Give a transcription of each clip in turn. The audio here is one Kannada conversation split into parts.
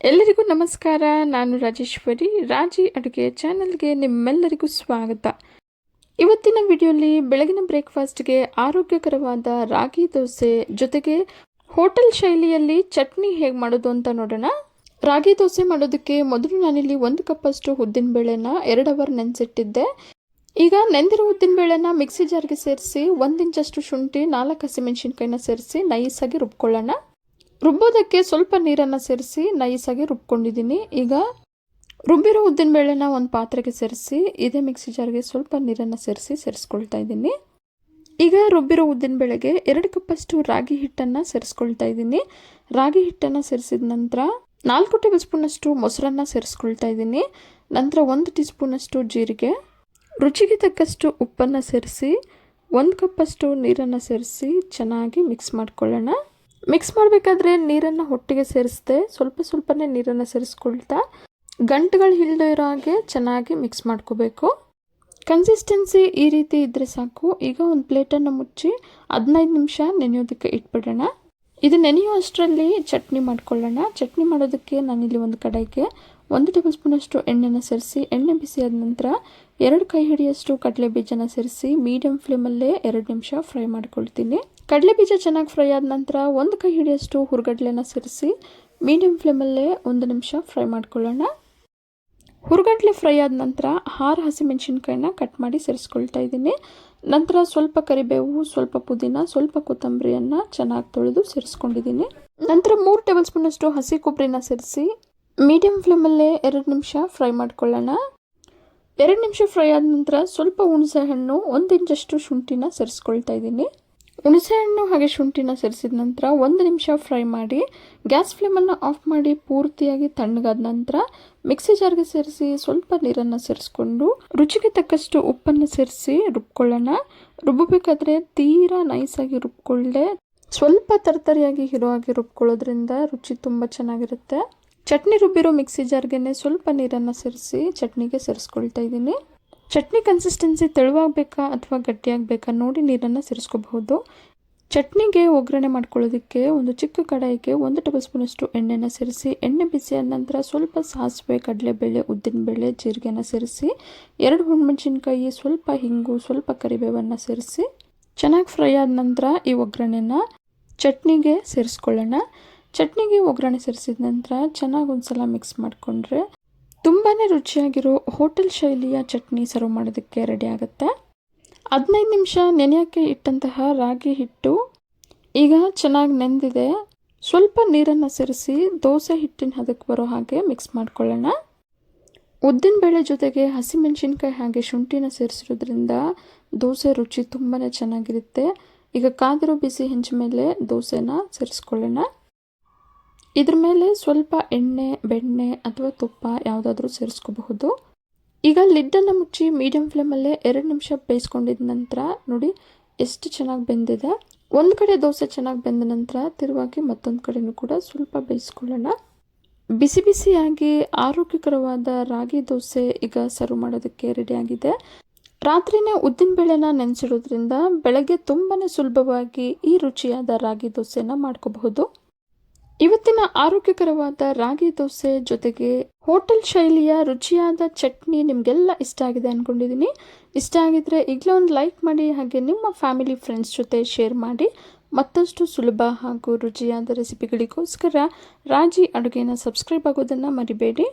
ಎಲ್ಲರಿಗೂ ನಮಸ್ಕಾರ, ನಾನು ರಾಜೇಶ್ವರಿ. ರಾಜಿ ಅಡುಗೆ ಚಾನಲ್ಗೆ ನಿಮ್ಮೆಲ್ಲರಿಗೂ ಸ್ವಾಗತ. ಇವತ್ತಿನ ವಿಡಿಯೋಲಿ ಬೆಳಗಿನ ಬ್ರೇಕ್ಫಾಸ್ಟ್ಗೆ ಆರೋಗ್ಯಕರವಾದ ರಾಗಿ ದೋಸೆ ಜೊತೆಗೆ ಹೋಟೆಲ್ ಶೈಲಿಯಲ್ಲಿ ಚಟ್ನಿ ಹೇಗೆ ಮಾಡೋದು ಅಂತ ನೋಡೋಣ. ರಾಗಿ ದೋಸೆ ಮಾಡೋದಕ್ಕೆ ಮೊದಲು ನಾನಿಲ್ಲಿ ಒಂದು ಕಪ್ಪಷ್ಟು ಉದ್ದಿನಬೇಳೆನ ಎರಡು ಅವರ್ ನೆನೆಸಿಟ್ಟಿದ್ದೆ. ಈಗ ನೆಂದಿರೋ ಉದ್ದಿನಬೇಳೆನ ಮಿಕ್ಸಿ ಜಾರ್ಗೆ ಸೇರಿಸಿ ಒಂದು ಇಂಚಷ್ಟು ಶುಂಠಿ, ನಾಲ್ಕು ಹಸಿಮೆಣಸಿನ್ಕಾಯಿನ ಸೇರಿಸಿ ನೈಸಾಗಿ ರುಬ್ಕೊಳ್ಳೋಣ. ರುಬ್ಬೋದಕ್ಕೆ ಸ್ವಲ್ಪ ನೀರನ್ನು ಸೇರಿಸಿ ನೈಸಾಗಿ ರುಬ್ಕೊಂಡಿದ್ದೀನಿ. ಈಗ ರುಬ್ಬಿರೋ ಉದ್ದಿನಬೇಳೆನ ಒಂದು ಪಾತ್ರೆಗೆ ಸೇರಿಸಿ, ಇದೇ ಮಿಕ್ಸಿ ಜಾರ್ಗೆ ಸ್ವಲ್ಪ ನೀರನ್ನು ಸೇರಿಸಿ ಸೇರಿಸ್ಕೊಳ್ತಾ ಇದ್ದೀನಿ. ಈಗ ರುಬ್ಬಿರೋ ಉದ್ದಿನಬೇಳೆಗೆ ಎರಡು ಕಪ್ಪಷ್ಟು ರಾಗಿ ಹಿಟ್ಟನ್ನು ಸೇರಿಸ್ಕೊಳ್ತಾ ಇದ್ದೀನಿ. ರಾಗಿ ಹಿಟ್ಟನ್ನು ಸೇರಿಸಿದ ನಂತರ ನಾಲ್ಕು ಟೇಬಲ್ ಸ್ಪೂನಷ್ಟು ಮೊಸರನ್ನು ಸೇರಿಸ್ಕೊಳ್ತಾ ಇದ್ದೀನಿ. ನಂತರ ಒಂದು ಟೀ ಸ್ಪೂನಷ್ಟು ಜೀರಿಗೆ. ರುಚಿಗೆ ತಕ್ಕಷ್ಟು ಉಪ್ಪನ್ನು ಸೇರಿಸಿ, ಒಂದು ಕಪ್ಪಷ್ಟು ನೀರನ್ನು ಸೇರಿಸಿ ಚೆನ್ನಾಗಿ ಮಿಕ್ಸ್ ಮಾಡ್ಕೊಳ್ಳೋಣ. ಮಿಕ್ಸ್ ಮಾಡಬೇಕಾದ್ರೆ ನೀರನ್ನು ಹೊಟ್ಟಿಗೆ ಸೇರಿಸ್ದೆ, ಸ್ವಲ್ಪ ಸ್ವಲ್ಪನೇ ನೀರನ್ನು ಸೇರಿಸ್ಕೊಳ್ತಾ, ಗಂಟುಗಳು ಹಿಲ್ದೋ ಇರೋ ಹಾಗೆ ಚೆನ್ನಾಗಿ ಮಿಕ್ಸ್ ಮಾಡ್ಕೋಬೇಕು. ಕನ್ಸಿಸ್ಟೆನ್ಸಿ ಈ ರೀತಿ ಇದ್ದರೆ ಸಾಕು. ಈಗ ಒಂದು ಪ್ಲೇಟನ್ನು ಮುಚ್ಚಿ ಹದಿನೈದು ನಿಮಿಷ ನೆನೆಯೋದಕ್ಕೆ ಇಟ್ಬಿಡೋಣ. ಇದು ನೆನೆಯೋ ಅಷ್ಟರಲ್ಲಿ ಚಟ್ನಿ ಮಾಡ್ಕೊಳ್ಳೋಣ. ಚಟ್ನಿ ಮಾಡೋದಕ್ಕೆ ನಾನಿಲ್ಲಿ ಒಂದು ಕಡಾಯಿಗೆ ಒಂದು ಟೇಬಲ್ ಸ್ಪೂನಷ್ಟು ಎಣ್ಣೆನ ಸೇರಿಸಿ, ಎಣ್ಣೆ ಬಿಸಿ ಆದ ನಂತರ ಎರಡು ಕೈ ಹಿಡಿಯಷ್ಟು ಕಡಲೆ ಬೀಜನ ಸೇರಿಸಿ ಮೀಡಿಯಮ್ ಫ್ಲೇಮಲ್ಲೇ ಎರಡು ನಿಮಿಷ ಫ್ರೈ ಮಾಡ್ಕೊಳ್ತೀನಿ. ಕಡಲೆ ಬೀಜ ಚೆನ್ನಾಗಿ ಫ್ರೈ ಆದ ನಂತರ ಒಂದು ಕೈ ಹಿಡಿಯಷ್ಟು ಹುರ್ಗಡ್ಲೆನ ಸೇರಿಸಿ ಮೀಡಿಯಮ್ ಫ್ಲೇಮಲ್ಲೇ ಒಂದು ನಿಮಿಷ ಫ್ರೈ ಮಾಡ್ಕೊಳ್ಳೋಣ. ಹುರ್ಗಡ್ಲೆ ಫ್ರೈ ಆದ ನಂತರ ಆರು ಹಸಿಮೆಣಸಿನ್ಕಾಯಿನ ಕಟ್ ಮಾಡಿ ಸೇರಿಸ್ಕೊಳ್ತಾ ಇದ್ದೀನಿ. ನಂತರ ಸ್ವಲ್ಪ ಕರಿಬೇವು, ಸ್ವಲ್ಪ ಪುದೀನ, ಸ್ವಲ್ಪ ಕೊತ್ತಂಬರಿಯನ್ನು ಚೆನ್ನಾಗಿ ತೊಳೆದು ಸೇರಿಸ್ಕೊಂಡಿದ್ದೀನಿ. ನಂತರ ಮೂರು ಟೇಬಲ್ ಸ್ಪೂನಷ್ಟು ಹಸಿ ಕೊಬ್ಬರಿನ ಸೇರಿಸಿ ಮೀಡಿಯಮ್ ಫ್ಲೇಮಲ್ಲೇ ಎರಡು ನಿಮಿಷ ಫ್ರೈ ಮಾಡ್ಕೊಳ್ಳೋಣ. ಎರಡು ನಿಮಿಷ ಫ್ರೈ ಆದ ನಂತರ ಸ್ವಲ್ಪ ಹುಣಸೆ ಹಣ್ಣು ಒಂದು ಇಂಚಷ್ಟು ಶುಂಠಿನ ಸೇರಿಸ್ಕೊಳ್ತಾ ಇದ್ದೀನಿ. ಹುಣಸೆಹಣ್ಣು ಹಾಗೆ ಶುಂಠಿನ ಸೇರಿಸಿದ ನಂತರ ಒಂದು ನಿಮಿಷ ಫ್ರೈ ಮಾಡಿ, ಗ್ಯಾಸ್ ಫ್ಲೇಮನ್ನು ಆಫ್ ಮಾಡಿ ಪೂರ್ತಿಯಾಗಿ ತಣ್ಣಗಾದ ನಂತರ ಮಿಕ್ಸಿ ಜಾರ್ಗೆ ಸೇರಿಸಿ ಸ್ವಲ್ಪ ನೀರನ್ನು ಸೇರಿಸ್ಕೊಂಡು, ರುಚಿಗೆ ತಕ್ಕಷ್ಟು ಉಪ್ಪನ್ನು ಸೇರಿಸಿ ರುಬ್ಕೊಳ್ಳೋಣ. ರುಬ್ಬಬೇಕಾದ್ರೆ ತೀರಾ ನೈಸಾಗಿ ರುಬ್ಕೊಳ್ಳೆ ಸ್ವಲ್ಪ ತರ್ತರಿಯಾಗಿ ಇರೋ ಆಗಿ ರುಬ್ಕೊಳ್ಳೋದ್ರಿಂದ ರುಚಿ ತುಂಬ ಚೆನ್ನಾಗಿರುತ್ತೆ. ಚಟ್ನಿ ರುಬ್ಬಿರೋ ಮಿಕ್ಸಿ ಜಾರ್ಗೆ ಸ್ವಲ್ಪ ನೀರನ್ನು ಸೇರಿಸಿ ಚಟ್ನಿಗೆ ಸೇರಿಸ್ಕೊಳ್ತಾ ಇದ್ದೀನಿ. ಚಟ್ನಿ ಕನ್ಸಿಸ್ಟೆನ್ಸಿ ತೆಳುವಾಗಬೇಕಾ ಅಥವಾ ಗಟ್ಟಿಯಾಗಬೇಕಾ ನೋಡಿ ನೀರನ್ನು ಸೇರಿಸ್ಕೋಬಹುದು. ಚಟ್ನಿಗೆ ಒಗ್ಗರಣೆ ಮಾಡ್ಕೊಳ್ಳೋದಕ್ಕೆ ಒಂದು ಚಿಕ್ಕ ಕಡಾಯಿಗೆ ಒಂದು ಟೇಬಲ್ ಸ್ಪೂನಷ್ಟು ಎಣ್ಣೆನ ಸೇರಿಸಿ, ಎಣ್ಣೆ ಬಿಸಿಯಾದ ನಂತರ ಸ್ವಲ್ಪ ಸಾಸಿವೆ, ಕಡಲೆಬೇಳೆ, ಉದ್ದಿನಬೇಳೆ, ಜೀರಿಗೆನ ಸೇರಿಸಿ, ಎರಡು ಹುಣ್ಮೆಣಸಿನ್ಕಾಯಿ, ಸ್ವಲ್ಪ ಹಿಂಗು, ಸ್ವಲ್ಪ ಕರಿಬೇವನ್ನು ಸೇರಿಸಿ, ಚೆನ್ನಾಗಿ ಫ್ರೈ ಆದ ನಂತರ ಈ ಒಗ್ಗರಣೆನ ಚಟ್ನಿಗೆ ಸೇರಿಸ್ಕೊಳ್ಳೋಣ. ಚಟ್ನಿಗೆ ಒಗ್ಗರಣೆ ಸೇರಿಸಿದ ನಂತರ ಚೆನ್ನಾಗಿ ಒಂದ್ಸಲ ಮಿಕ್ಸ್ ಮಾಡಿಕೊಂಡ್ರೆ ತುಂಬಾ ರುಚಿಯಾಗಿರೋ ಹೋಟೆಲ್ ಶೈಲಿಯ ಚಟ್ನಿ ಸರ್ವ್ ಮಾಡೋದಕ್ಕೆ ರೆಡಿ ಆಗುತ್ತೆ. ಹದಿನೈದು ನಿಮಿಷ ನೆನೆಯೋಕ್ಕೆ ಇಟ್ಟಂತಹ ರಾಗಿ ಹಿಟ್ಟು. ಈಗ ಚೆನ್ನಾಗಿ ನೆಂದಿದೆ. ಸ್ವಲ್ಪ ನೀರನ್ನು ಸೇರಿಸಿ ದೋಸೆ ಹಿಟ್ಟಿನ ಹದಕ್ಕೆ ಬರೋ ಹಾಗೆ ಮಿಕ್ಸ್ ಮಾಡ್ಕೊಳ್ಳೋಣ. ಉದ್ದಿನಬೇಳೆ ಜೊತೆಗೆ ಹಸಿಮೆಣಸಿನ್ಕಾಯಿ ಹಾಗೆ ಶುಂಠಿನ ಸೇರಿಸಿರೋದ್ರಿಂದ ದೋಸೆ ರುಚಿ ತುಂಬಾ ಚೆನ್ನಾಗಿರುತ್ತೆ. ಈಗ ಕಾದಿರೋ ಬಿಸಿ ಹೆಂಚ ಮೇಲೆ ದೋಸೆನ ಸೇರಿಸ್ಕೊಳ್ಳೋಣ. ಇದ್ರ ಮೇಲೆ ಸ್ವಲ್ಪ ಎಣ್ಣೆ, ಬೆಣ್ಣೆ ಅಥವಾ ತುಪ್ಪ ಯಾವುದಾದ್ರೂ ಸೇರಿಸ್ಕೋಬಹುದು. ಈಗ ಲಿಡ್ಡನ್ನು ಮುಚ್ಚಿ ಮೀಡಿಯಂ ಫ್ಲೇಮಲ್ಲೇ ಎರಡು ನಿಮಿಷ ಬೇಯಿಸ್ಕೊಂಡಿದ ನಂತರ ನೋಡಿ ಎಷ್ಟು ಚೆನ್ನಾಗಿ ಬೆಂದಿದೆ. ಒಂದು ಕಡೆ ದೋಸೆ ಚೆನ್ನಾಗಿ ಬೆಂದ ನಂತರ ತಿರುವಾಗಿ ಮತ್ತೊಂದು ಕಡೆಯೂ ಕೂಡ ಸ್ವಲ್ಪ ಬೇಯಿಸ್ಕೊಳ್ಳೋಣ. ಬಿಸಿ ಬಿಸಿಯಾಗಿ ಆರೋಗ್ಯಕರವಾದ ರಾಗಿ ದೋಸೆ ಈಗ ಸರ್ವ್ ಮಾಡೋದಕ್ಕೆ ರೆಡಿಯಾಗಿದೆ ರಾತ್ರಿನೇ ಉದ್ದಿನ ಬೇಳೆನ ನೆನೆಸಿಡೋದ್ರಿಂದ ಬೆಳಗ್ಗೆ ತುಂಬಾ ಸುಲಭವಾಗಿ ಈ ರುಚಿಯಾದ ರಾಗಿ ದೋಸೆನ ಮಾಡ್ಕೋಬಹುದು. ಇವತ್ತಿನ ಆರೋಗ್ಯಕರವಾದ ರಾಗಿ ದೋಸೆ ಜೊತೆಗೆ ಹೋಟೆಲ್ ಶೈಲಿಯ ರುಚಿಯಾದ ಚಟ್ನಿ ನಿಮಗೆಲ್ಲ ಇಷ್ಟ ಆಗಿದೆ ಅಂದ್ಕೊಂಡಿದ್ದೀನಿ ಇಷ್ಟ ಆಗಿದ್ರೆ ಈಗಲೇ ಒಂದು ಲೈಕ್ ಮಾಡಿ, ಹಾಗೆ ನಿಮ್ಮ ಫ್ಯಾಮಿಲಿ ಫ್ರೆಂಡ್ಸ್ ಜೊತೆ ಶೇರ್ ಮಾಡಿ. ಮತ್ತಷ್ಟು ಸುಲಭ ಹಾಗೂ ರುಚಿಯಾದ ರೆಸಿಪಿಗಳಿಗೋಸ್ಕರ ರಾಜಿ ಅಡುಗೆನ ಸಬ್ಸ್ಕ್ರೈಬ್ ಆಗೋದನ್ನು ಮರಿಬೇಡಿ.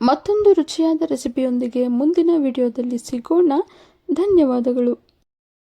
ಮತ್ತೊಂದು ರುಚಿಯಾದ ರೆಸಿಪಿಯೊಂದಿಗೆ ಮುಂದಿನ ವಿಡಿಯೋದಲ್ಲಿ ಸಿಗೋಣ. ಧನ್ಯವಾದಗಳು.